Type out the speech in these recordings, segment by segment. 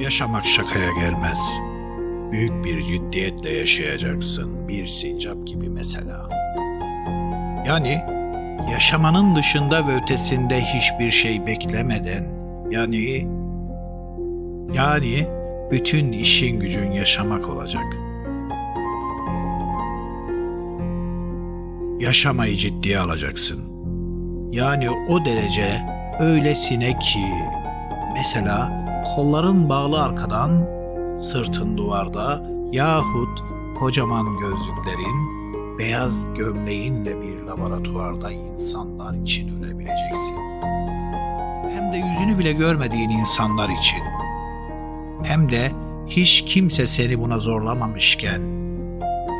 Yaşamak şakaya gelmez. Büyük bir ciddiyetle yaşayacaksın. Bir sincap gibi mesela. Yani yaşamanın dışında ve ötesinde hiçbir şey beklemeden yani yani bütün işin gücün yaşamak olacak. Yaşamayı ciddiye alacaksın. Yani o derece öylesine ki mesela kolların bağlı arkadan, sırtın duvarda yahut kocaman gözlüklerin, beyaz gömleğinle bir laboratuvarda insanlar için ölebileceksin. Hem de yüzünü bile görmediğin insanlar için. Hem de hiç kimse seni buna zorlamamışken.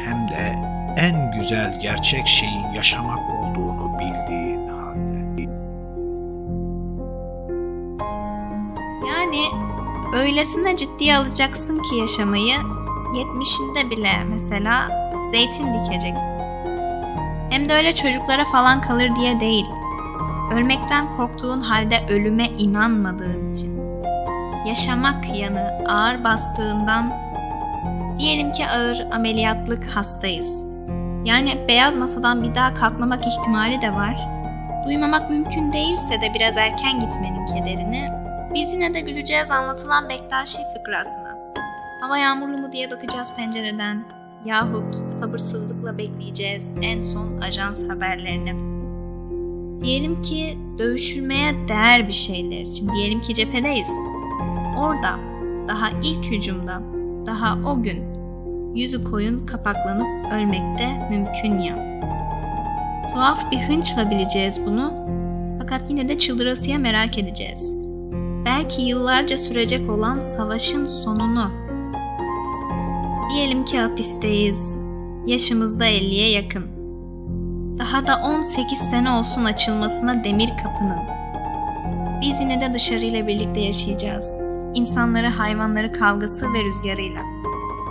Hem de en güzel gerçek şeyin yaşamak Yani öylesine ciddiye alacaksın ki yaşamayı 70'inde bile mesela zeytin dikeceksin. Hem de öyle çocuklara falan kalır diye değil. Ölmekten korktuğun halde ölüme inanmadığın için. Yaşamak yanı ağır bastığından diyelim ki ağır ameliyatlık hastayız. Yani beyaz masadan bir daha kalkmamak ihtimali de var. Duymamak mümkün değilse de biraz erken gitmenin kederini biz yine de güleceğiz anlatılan Bektaşi fıkrasına. Hava yağmurlu mu diye bakacağız pencereden. Yahut sabırsızlıkla bekleyeceğiz en son ajans haberlerini. Diyelim ki dövüşülmeye değer bir şeyler için. Diyelim ki cephedeyiz. Orada, daha ilk hücumda, daha o gün yüzü koyun kapaklanıp ölmekte mümkün ya. Tuhaf bir hınçla bileceğiz bunu. Fakat yine de çıldırasıya merak edeceğiz belki yıllarca sürecek olan savaşın sonunu. Diyelim ki hapisteyiz. Yaşımız da 50'ye yakın. Daha da 18 sene olsun açılmasına demir kapının. Biz yine de dışarıyla birlikte yaşayacağız. İnsanları, hayvanları kavgası ve rüzgarıyla.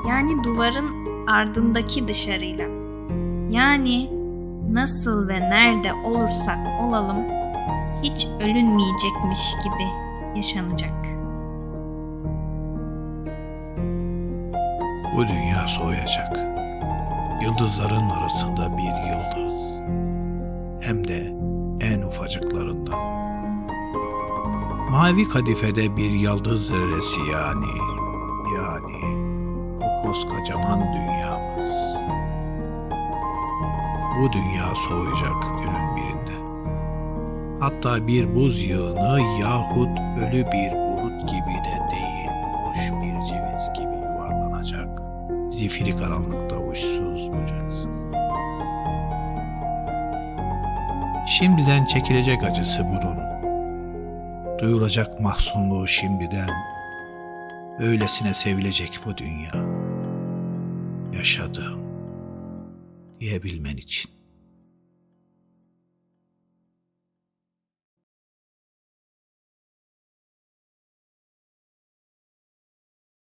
Yani duvarın ardındaki dışarıyla. Yani nasıl ve nerede olursak olalım hiç ölünmeyecekmiş gibi yaşanacak. Bu dünya soğuyacak. Yıldızların arasında bir yıldız. Hem de en ufacıklarından. Mavi kadifede bir yıldız zerresi yani. Yani bu koskocaman dünyamız. Bu dünya soğuyacak günün birinde. Hatta bir buz yığını yahut ölü bir bulut gibi de değil, boş bir ceviz gibi yuvarlanacak. Zifiri karanlıkta uçsuz bucaksız. Şimdiden çekilecek acısı bunun. Duyulacak mahzunluğu şimdiden. Öylesine sevilecek bu dünya. Yaşadım diyebilmen için.